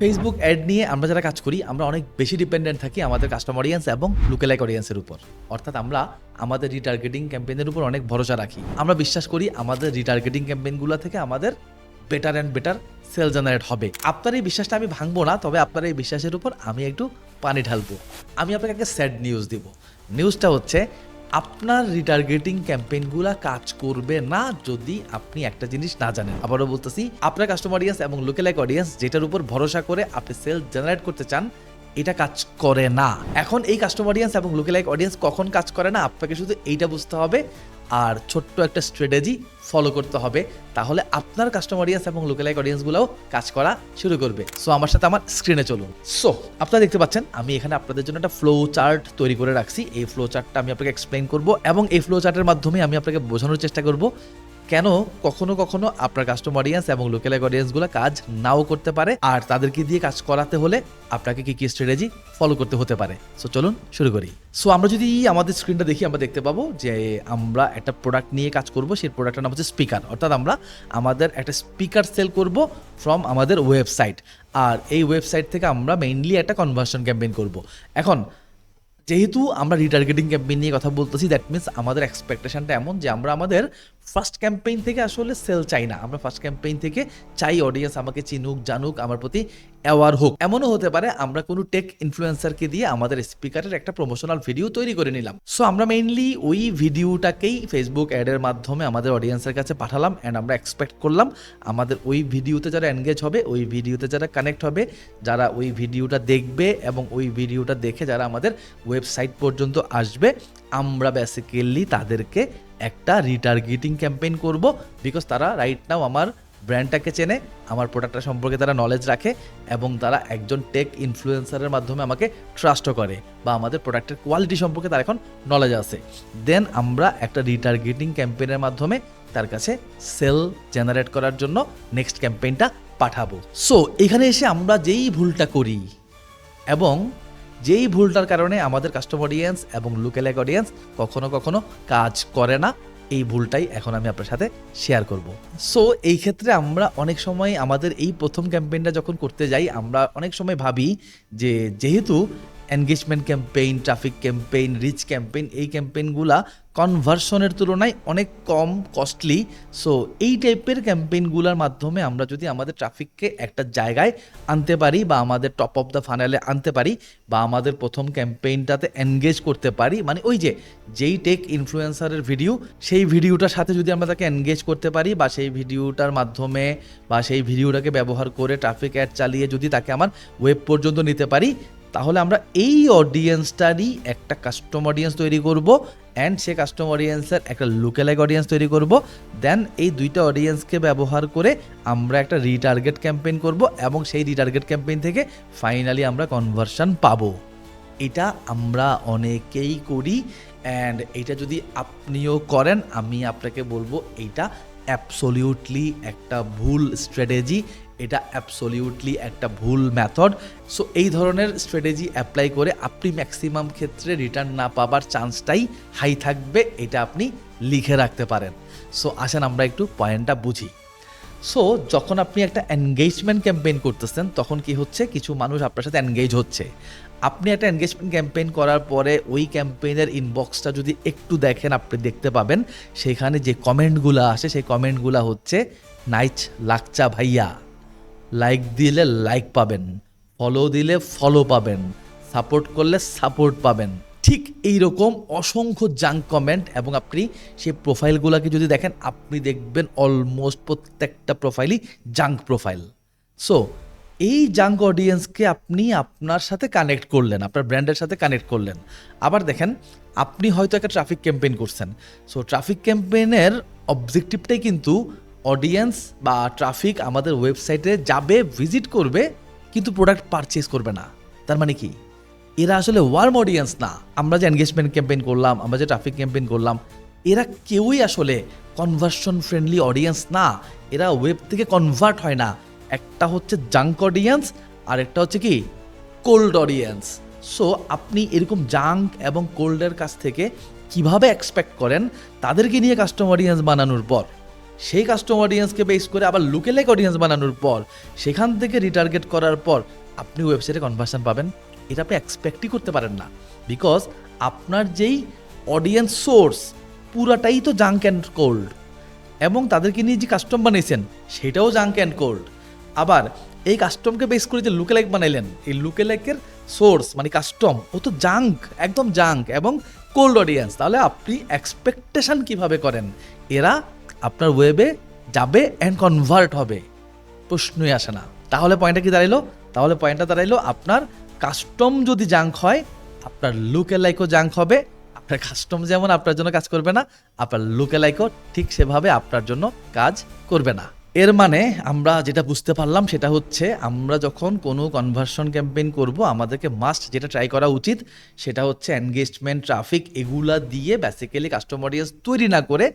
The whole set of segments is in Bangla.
ফেসবুক অ্যাড নিয়ে আমরা যারা কাজ করি, আমরা অনেক বেশি ডিপেন্ডেন্ট থাকি আমাদের কাস্টমার অডিয়েন্স এবং লুকেলাইক অডিয়েন্সের উপর। অর্থাৎ আমরা আমাদের রিটার্গেটিং ক্যাম্পেইনের উপর অনেক ভরসা রাখি। আমরা বিশ্বাস করি আমাদের রিটার্গেটিং ক্যাম্পেইনগুলো থেকে আমাদের better and better sale generate হবে। আপনার এই বিশ্বাসটা আমি ভাঙবো না, তবে আপনার এই বিশ্বাসের উপর আমি একটু পানি ঢালবো। আমি আপনাকে একটা স্যাড নিউজ দিব। নিউজটা হচ্ছে আপনার রিটার্গেটিং ক্যাম্পেইনগুলা কাজ করবে না যদি আপনি একটা জিনিস না জানেন। আবারও বলতেছি, আপনার কাস্টমার অডিয়েন্স এবং লোকেলাইক অডিয়েন্স যেটার উপর ভরসা করে আপনি সেল জেনারেট করতে চান এটা কাজ করে না। এখন এই কাস্টমার অডিয়েন্স এবং লোকেলাইক অডিয়েন্স কখন কাজ করে না? আপনাকে শুধু এইটা বুঝতে হবে আর ছোট্ট একটা স্ট্র্যাটেজি ফলো করতে হবে। তাহলে আপনার কাস্টমার অডিয়েন্স এবং লোকেলাইক অডিয়েন্সগুলোও কাজ করা শুরু করবে। সো আমার সাথে আমার স্ক্রিনে চলুন। সো আপনারা দেখতে পাচ্ছেন, আমি এখানে আপনাদের জন্য একটা ফ্লো চার্ট তৈরি করে রাখছি। এই ফ্লো চার্টটা আমি আপনাকে এক্সপ্লেন করব এবং এই ফ্লো চার্টের মাধ্যমে আমি আপনাকে বোঝানোর চেষ্টা করব কেন কখনো কখনো আপনার কাস্টমার অডিয়েন্স এবং লোকেলাইক অডিয়েন্সগুলো কাজ নাও করতে পারে? আর তাদেরকে দিয়ে কাজ করাতে হলে আপনাকে কি কি স্ট্র্যাটেজি ফলো করতে হতে পারে? সো চলুন শুরু করি। সো আমরা যদি আমাদের স্ক্রিনটা দেখি, আমরা দেখতে পাবো যে আমরা একটা প্রোডাক্ট নিয়ে কাজ করব। সেই প্রোডাক্টের নাম হচ্ছে স্পিকার অর্থাৎ আমরা আমাদের একটা স্পিকার সেল করব ফ্রম আমাদের ওয়েবসাইট আর এই ওয়েবসাইট থেকে আমরা মেইনলি একটা কনভার্সন ক্যাম্পেইন করব। এখন, যেহেতু আমরা রিটার্গেটিং ক্যাম্পেইন নিয়ে কথা বলতেছি দ্যাট মিনস আমাদের এক্সপেকটেশনটা এমন যে আমরা আমাদের ফার্স্ট ক্যাম্পেইন থেকে আসলে সেল চাই না। আমরা ফার্স্ট ক্যাম্পেইন থেকে চাই অডিয়েন্স আমাকে চিনুক, জানুক, আমার প্রতি অ্যাওয়ার হোক। এমনও হতে পারে আমরা কোনো টেক ইনফ্লুয়েন্সারকে দিয়ে আমাদের স্পিকারের একটা প্রমোশনাল ভিডিও তৈরি করে নিলাম। সো আমরা মেইনলি ওই ভিডিওটাকেই ফেসবুক অ্যাডের মাধ্যমে আমাদের অডিয়েন্সের কাছে পাঠালাম অ্যান্ড আমরা এক্সপেক্ট করলাম আমাদের ওই ভিডিওতে যারা এনগেজ হবে, ওই ভিডিওতে যারা কানেক্ট হবে, যারা ওই ভিডিওটা দেখবে এবং ওই ভিডিওটা দেখে যারা আমাদের ওয়েবসাইট পর্যন্ত আসবে, আমরা বেসিক্যালি তাদেরকে একটা রিটার্গেটিং ক্যাম্পেইন করব বিকজ তারা রাইট নাও আমার ব্র্যান্ডটাকে চেনে, আমার প্রোডাক্টটা সম্পর্কে তারা নলেজ রাখে এবং তারা একজন টেক ইনফ্লুয়েন্সারের মাধ্যমে আমাকে ট্রাস্টও করে বা আমাদের প্রোডাক্টের কোয়ালিটি সম্পর্কে তার এখন নলেজ আছে। দেন আমরা একটা রিটার্গেটিং ক্যাম্পেইনের মাধ্যমে তার কাছে সেল জেনারেট করার জন্য নেক্সট ক্যাম্পেইনটা পাঠাবো। সো এখানে এসে আমরা যেই ভুলটা করি এবং যেই ভুলটার কারণে আমাদের কাস্টমার অডিয়েন্স এবং লুকেলাইক অডিয়েন্স কখনো কখনো কাজ করে না, এই ভুলটাই এখন আমি আপনার সাথে শেয়ার করব। সো এই ক্ষেত্রে আমরা অনেক সময় আমাদের এই প্রথম ক্যাম্পেইনটা যখন করতে যাই, আমরা অনেক সময় ভাবি যে যেহেতু engagement campaign traffic campaign reach campaign এই ক্যাম্পেইনগুলা কনভার্সনের তুলনায় অনেক কম কস্টলি সো এই টাইপের ক্যাম্পেইনগুলোর মাধ্যমে আমরা যদি আমাদের ট্রাফিককে একটা জায়গায় আনতে পারি বা আমাদের টপ অফ দ্য ফানেলে আনতে পারি বা আমাদের প্রথম ক্যাম্পেইনটাতে এনগেজ করতে পারি মানে ওই যে, যেই টেক ইনফ্লুয়েন্সারের ভিডিও সেই ভিডিওটার সাথে যদি আমরা তাকে এনগেজ করতে পারি বা সেই ভিডিওটার মাধ্যমে বা সেই ভিডিওটাকে ব্যবহার করে ট্রাফিক অ্যাড চালিয়ে যদি তাকে আমার ওয়েব পর্যন্ত নিতে পারি তাহলে আমরা এই অডিয়েন্সটারই একটা কাস্টম অডিয়েন্স তৈরি করব অ্যান্ড সে কাস্টম অডিয়েন্সের একটা লুকেলাইক অডিয়েন্স তৈরি করব। দেন এই দুইটা অডিয়েন্সকে ব্যবহার করে আমরা একটা রিটার্গেট ক্যাম্পেইন করব এবং সেই রিটার্গেট ক্যাম্পেইন থেকে ফাইনালি আমরা কনভার্সন পাবো। এটা আমরা অনেকেই করি অ্যান্ড এটা যদি আপনিও করেন, আমি আপনাকে বলব এইটা অ্যাবসলিউটলি একটা ভুল স্ট্র্যাটেজি এটা অ্যাবসলিউটলি একটা ভুল মেথড সো এই ধরনের স্ট্র্যাটেজি অ্যাপ্লাই করে আপনি ম্যাক্সিমাম ক্ষেত্রে রিটার্ন না পাবার চান্সটাই হাই থাকবে, এটা আপনি লিখে রাখতে পারেন। সো আসেন আমরা একটু পয়েন্টটা বুঝি। সো যখন আপনি একটা এনগেজমেন্ট ক্যাম্পেইন করতেছেন, তখন কি হচ্ছে? কিছু মানুষ আপনার সাথে এনগেজ হচ্ছে। আপনি একটা এনগেজমেন্ট ক্যাম্পেইন করার পরে ওই ক্যাম্পেইনের ইনবক্সটা যদি একটু দেখেন, আপনি দেখতে পাবেন, সেখানে যে কমেন্টগুলো আসে, সেই কমেন্টগুলো হচ্ছে, নাইচ, লাকচা ভাইয়া। লাইক দিলে লাইক পাবেন ফলো দিলে ফলো পাবেন সাপোর্ট করলে সাপোর্ট পাবেন। ঠিক এই রকম অসংখ্য জাঙ্ক কমেন্ট এবং আপনি সেই প্রোফাইলগুলোকে যদি দেখেন, আপনি দেখবেন অলমোস্ট প্রত্যেকটা প্রোফাইলই জাঙ্ক প্রোফাইল সো এই জাঙ্ক অডিয়েন্সকে আপনি আপনার সাথে কানেক্ট করলেন, আপনার ব্র্যান্ডের সাথে কানেক্ট করলেন। আবার দেখেন, আপনি হয়তো একটা ট্রাফিক ক্যাম্পেইন করছেন। সো ট্রাফিক ক্যাম্পেইনের অবজেক্টিভটাই কিন্তু অডিয়েন্স বা ট্রাফিক আমাদের ওয়েবসাইটে যাবে ভিজিট করবে, কিন্তু প্রোডাক্ট পারচেজ করবে না। তার মানে কি? এরা আসলে ওয়ার্ম অডিয়েন্স না। আমরা যে এনগেজমেন্ট ক্যাম্পেইন করলাম, আমরা যে ট্রাফিক ক্যাম্পেইন করলাম, এরা কেউই আসলে কনভার্সন ফ্রেন্ডলি অডিয়েন্স না। এরা ওয়েব থেকে কনভার্ট হয় না। একটা হচ্ছে জাঙ্ক অডিয়েন্স আর একটা হচ্ছে কি? কোল্ড অডিয়েন্স সো আপনি এরকম জাঙ্ক এবং কোল্ডের কাছ থেকে কীভাবে এক্সপেক্ট করেন, তাদেরকে নিয়ে কাস্টমার অডিয়েন্স বানানোর পর সেই কাস্টম অডিয়েন্সকে বেস করে আবার লুকে লাইক অডিয়েন্স বানানোর পর, সেখান থেকে রিটার্গেট করার পর আপনি ওয়েবসাইটে কনভার্সন পাবেন। এটা আপনি এক্সপেক্টই করতে পারেন না। বিকজ আপনার যেই অডিয়েন্স সোর্স পুরাটাই তো জাঙ্ক অ্যান্ড কোল্ড এবং তাদেরকে নিয়ে যে কাস্টম বানিয়েছেন সেটাও জাঙ্ক অ্যান্ড কোল্ড আবার এই কাস্টমকে বেস করে যে লুকে লাইক বানাইলেন, এই লুকে লাইকের সোর্স মানে কাস্টম ও তো জাঙ্ক একদম জাঙ্ক এবং কোল্ড অডিয়েন্স তাহলে আপনি এক্সপেকটেশন কীভাবে করেন? এরা আপনার ওয়েবে যাবে অ্যান্ড কনভার্ট হবে। প্রশ্নই আসে না। তাহলে পয়েন্টটা কি দাঁড়াইলো? তাহলে পয়েন্টটা দাঁড়াইলো আপনার কাস্টম যদি জাঙ্ক হয়, আপনার লুকে লাইকও জাঙ্ক হবে। আপনার কাস্টম যেমন আপনার জন্য কাজ করবে না, আপনার লুকে লাইকও ঠিক সেভাবে আপনার জন্য কাজ করবে না। এর মানে আমরা যেটা বুঝতে পারলাম সেটা হচ্ছে আমরা যখন কোনো কনভার্সন ক্যাম্পেইন করব, আমাদেরকে মাস্ট যেটা ট্রাই করা উচিত, সেটা হচ্ছে এনগেজমেন্ট ট্রাফিক এগুলা দিয়ে বেসিক্যালি কাস্টম অডিয়েন্স তৈরি না করে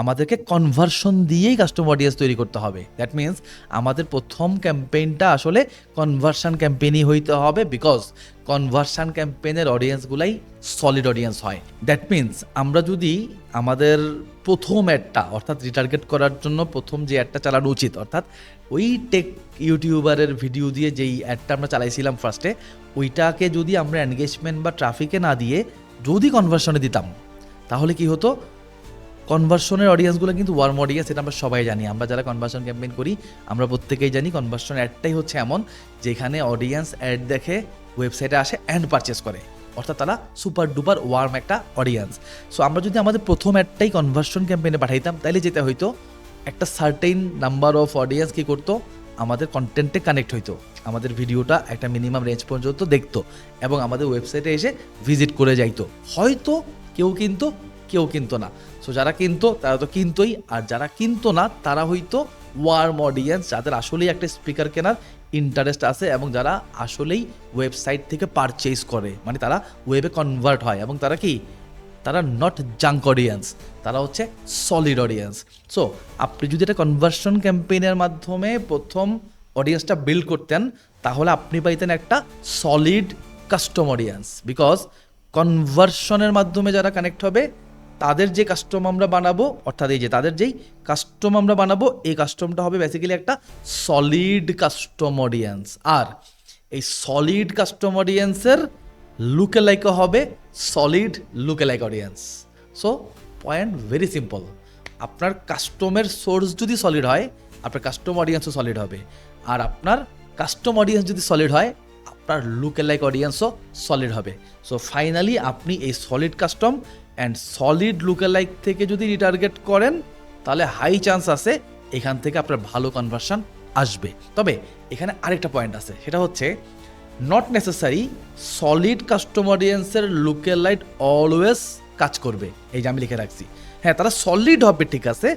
আমাদেরকে কনভার্সন দিয়েই কাস্টমার অডিয়েন্স তৈরি করতে হবে। দ্যাট মিন্স আমাদের প্রথম ক্যাম্পেইনটা আসলে কনভার্সন ক্যাম্পেইনই হইতে হবে বিকজ কনভার্সন ক্যাম্পেইনের অডিয়েন্সগুলাই সলিড অডিয়েন্স হয়। দ্যাট মিন্স আমরা যদি আমাদের প্রথম অ্যাডটা অর্থাৎ রিটার্গেট করার জন্য প্রথম যে অ্যাডটা চালানো উচিত, অর্থাৎ ওই টেক ইউটিউবারের ভিডিও দিয়ে যেই অ্যাডটা আমরা চালাইছিলাম ফার্স্টে ওইটাকে যদি আমরা এনগেজমেন্ট বা ট্রাফিকে না দিয়ে যদি কনভার্সনে দিতাম, তাহলে কি হতো? কনভার্সনের অডিয়েন্সগুলো কিন্তু ওয়ার্ম অডিয়েন্স এটা আমরা সবাই জানি। আমরা যারা কনভার্সন ক্যাম্পেইন করি, আমরা প্রত্যেকেই জানি কনভার্সন অ্যাডটাই হচ্ছে এমন, যেখানে অডিয়েন্স অ্যাড দেখে ওয়েবসাইটে আসে অ্যান্ড পারচেস করে। অর্থাৎ তারা সুপার ডুপার ওয়ার্ম একটা অডিয়েন্স সো আমরা যদি আমাদের প্রথম অ্যাডটাই কনভার্সন ক্যাম্পেইনে পাঠাইতাম তাহলে যেতে হয়তো একটা সার্টেইন নাম্বার অফ অডিয়েন্স কী করতো? আমাদের কন্টেন্টে কানেক্ট হইতো। আমাদের ভিডিওটা একটা মিনিমাম রেঞ্জ পর্যন্ত দেখতো এবং আমাদের ওয়েবসাইটে এসে ভিজিট করে যাইতো। হয়তো কেউ কিন্তু কেউ কিনতো না। সো যারা কিনতো, তারা তো কিনতোই। আর যারা কিনতো না, তারা হয়তো ওয়ার্ম অডিয়েন্স যাদের আসলেই একটা স্পিকার কেনার ইন্টারেস্ট আছে এবং যারা আসলেই ওয়েবসাইট থেকে পারচেজ করে। মানে তারা ওয়েবে কনভার্ট হয় এবং তারা কি? তারা নট জাঙ্ক অডিয়েন্স তারা হচ্ছে সলিড অডিয়েন্স সো আপনি যদি এটা কনভার্সন ক্যাম্পেইনের মাধ্যমে প্রথম অডিয়েন্সটা বিল্ড করতেন, তাহলে আপনি পাইতেন একটা সলিড কাস্টম অডিয়েন্স বিকজ কনভার্সনের মাধ্যমে যারা কানেক্ট হবে তাদের যে কাস্টম আমরা বানাবো, অর্থাৎ এই যে তাদের যেই কাস্টম আমরা বানাবো, এই কাস্টমটা হবে বেসিক্যালি একটা সলিড কাস্টম অডিয়েন্স আর এই সলিড কাস্টম অডিয়েন্সের লুকে লাইকও হবে solid lookalike audience so point very simple আপনার কাস্টমের সোর্স যদি সলিড হয়, আপনার কাস্টম অডিয়েন্সও সলিড হবে। আর আপনার কাস্টম অডিয়েন্স যদি সলিড হয়, আপনার লুকে লাইক অডিয়েন্সও সলিড হবে। সো ফাইনালি আপনি এই solid custom and solid lookalike থেকে যদি রিটার্গেট করেন, তাহলে হাই চান্স আছে এখান থেকে আপনার ভালো কনভার্সন আসবে। তবে এখানে আরেকটা পয়েন্ট আছে, সেটা হচ্ছে নট নেসেসারি সলিড কাস্টম অডিয়েন্সের লুকে লাইট অলওয়েজ কাজ করবে। এই যে আমি লিখে রাখছি। হ্যাঁ তারা সলিড হবে ঠিক আছে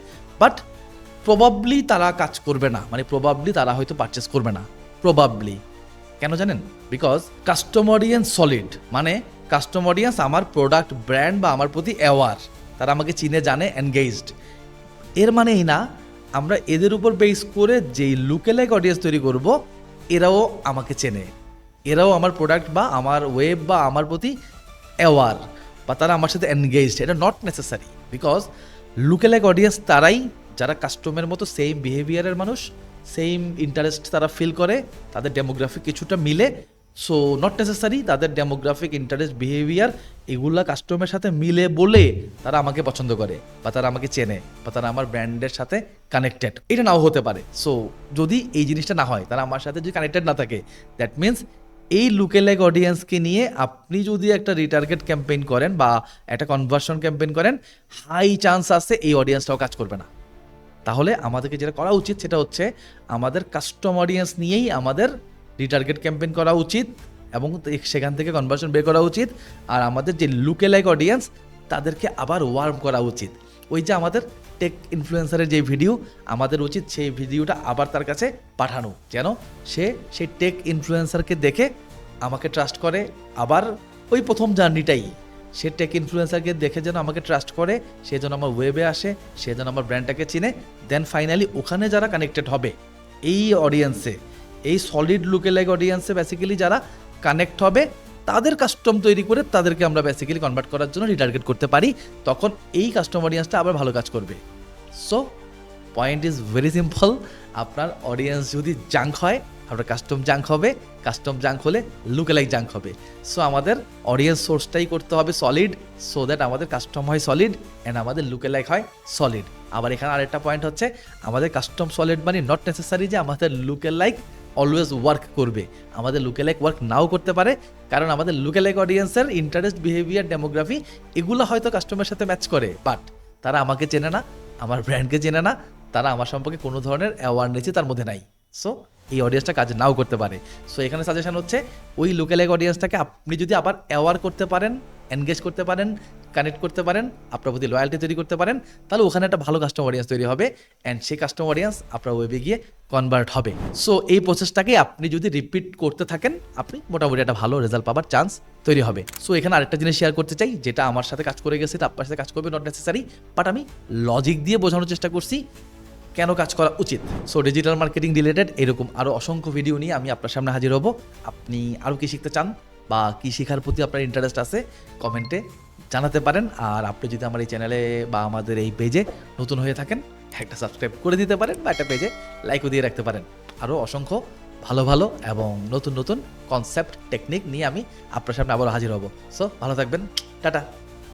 বাট প্রবাবলি তারা কাজ করবে না। মানে প্রবাবলি তারা হয়তো পারচেস করবে না। প্রবাবলি কেন জানেন? বিকজ কাস্টম অডিয়েন্স সলিড মানে কাস্টম অডিয়েন্স আমার প্রোডাক্ট ব্র্যান্ড বা আমার প্রতি অ্যাওয়ার তারা আমাকে চিনে, জানে এনগেজড এর মানে এই না, আমরা এদের উপর বেস করে যেই লুকেলাইক অডিয়েন্স তৈরি করব, এরাও আমাকে চেনে। এরাও আমার প্রোডাক্ট বা আমার ওয়েব বা আমার প্রতি অ্যাওয়ার বা তারা আমার সাথে এনগেজড এটা not necessary because lookalike audience তারাই, যারা কাস্টমের মতো সেম বিহেভিয়ারের মানুষ সেম ইন্টারেস্ট তারা ফিল করে, তাদের ডেমোগ্রাফি কিছুটা মিলে সো নট নেসেসারি তাদের ডেমোগ্রাফিক ইন্টারেস্ট বিহেভিয়ার এগুলা কাস্টমের সাথে মিলে বলে তারা আমাকে পছন্দ করে, বা তারা আমাকে চেনে, বা তারা আমার ব্র্যান্ডের সাথে কানেক্টেড এটা নাও হতে পারে। সো যদি এই জিনিসটা না হয়, তারা আমার সাথে যদি কানেক্টেড না থাকে দ্যাট মিন্স এই লুকেলাইক অডিয়েন্সকে নিয়ে আপনি যদি একটা রিটার্গেট ক্যাম্পেইন করেন বা একটা কনভার্সন ক্যাম্পেইন করেন হাই চান্স আছে এই অডিয়েন্সটাও কাজ করবে না। তাহলে আমাদেরকে যেটা করা উচিত সেটা হচ্ছে আমাদের কাস্টম অডিয়েন্স নিয়েই আমাদের রিটার্গেট ক্যাম্পেইন করা উচিত এবং সেখান থেকে কনভার্সন বের করা উচিত। আর আমাদের যে লুকে লাইক অডিয়েন্স তাদেরকে আবার ওয়ার্ম করা উচিত। ওই যে আমাদের টেক ইনফ্লুয়েন্সারের যে ভিডিও আমাদের উচিত সেই ভিডিওটা আবার তার কাছে পাঠানো। যেন সে সেই টেক ইনফ্লুয়েন্সারকে দেখে আমাকে ট্রাস্ট করে, আবার ওই প্রথম জার্নিটাই সে টেক ইনফ্লুয়েন্সারকে দেখে যেন আমাকে ট্রাস্ট করে, সে যেন আমার ওয়েবে আসে, সে যেন আমার ব্র্যান্ডটাকে চিনে দেন ফাইনালি ওখানে যারা কানেক্টেড হবে, এই অডিয়েন্সে এই সলিড লুকে লাইক অডিয়েন্সে বেসিক্যালি যারা কানেক্ট হবে, তাদের কাস্টম তৈরি করে তাদেরকে আমরা বেসিক্যালি কনভার্ট করার জন্য রিটার্গেট করতে পারি। তখন এই কাস্টম অডিয়েন্সটা আবার ভালো কাজ করবে। So point is very simple আপনার অডিয়েন্স যদি জাঙ্ক হয়, আপনার কাস্টম জাঙ্ক হবে। কাস্টম জাঙ্ক হলে লুকেলাইক জাঙ্ক হবে। সো আমাদের অডিয়েন্স সোর্সটাই করতে হবে সলিড সো দ্যাট আমাদের কাস্টম হয় সলিড অ্যান্ড আমাদের লুকেলাইক হয় সলিড আবার এখানে আরেকটা পয়েন্ট হচ্ছে, আমাদের কাস্টম সলিড মানে নট নেসেসারি যে আমাদের লুকেলাইক অলওয়েজ ওয়ার্ক করবে। আমাদের লুকেলাইক ওয়ার্ক নাও করতে পারে, কারণ আমাদের লুকেলাইক অডিয়েন্সের ইন্টারেস্ট বিহেভিয়ার ডেমোগ্রাফি এগুলো হয়তো কাস্টমারের সাথে ম্যাচ করে। বাট তারা আমাকে চেনে না, আমার ব্র্যান্ডকে চেনে না, তারা আমার সম্পর্কে কোনো ধরনের অ্যাওয়ারনেসই তার মধ্যে নাই। সো এই অডিয়েন্সটা কাজ নাও করতে পারে। সো এখানে সাজেশন হচ্ছে, ওই লোকালাইক অডিয়েন্সটাকে আপনি যদি আবার অ্যাওয়ার করতে পারেন এনগেজ করতে পারেন কানেক্ট করতে পারেন, আপনার প্রতি লয়্যালটি তৈরি করতে পারেন, তাহলে ওখানে একটা ভালো কাস্টমার অডিয়েন্স তৈরি হবে অ্যান্ড সেই কাস্টমার অডিয়েন্স আপনার ওয়েবে গিয়ে কনভার্ট হবে। সো এই প্রসেসটাকে আপনি যদি রিপিট করতে থাকেন, আপনি মোটামুটি একটা ভালো রেজাল্ট পাবার চান্স তৈরি হবে। সো এখানে আরেকটা জিনিস শেয়ার করতে চাই, যেটা আমার সাথে কাজ করে গেছে আপনার সাথে কাজ করবে নট নেসেসারি বাট আমি লজিক দিয়ে বোঝানোর চেষ্টা করছি, কেন কাজ করা উচিত? সো ডিজিটাল মার্কেটিং রিলেটেড এরকম আরও অসংখ্য ভিডিও নিয়ে আমি আপনার সামনে হাজির হব। আপনি আরও কি শিখতে চান বা কী শেখার প্রতি আপনার ইন্টারেস্ট আছে কমেন্টে জানাতে পারেন। আর আপনি যদি আমার এই চ্যানেলে বা আমাদের এই পেজে নতুন হয়ে থাকেন, একটা সাবস্ক্রাইব করে দিতে পারেন বা একটা পেজে লাইকও দিয়ে রাখতে পারেন। আরও অসংখ্য ভালো ভালো এবং নতুন নতুন কনসেপ্ট টেকনিক নিয়ে আমি আপনার সামনে আবারও হাজির হব। সো ভালো থাকবেন। টাটা।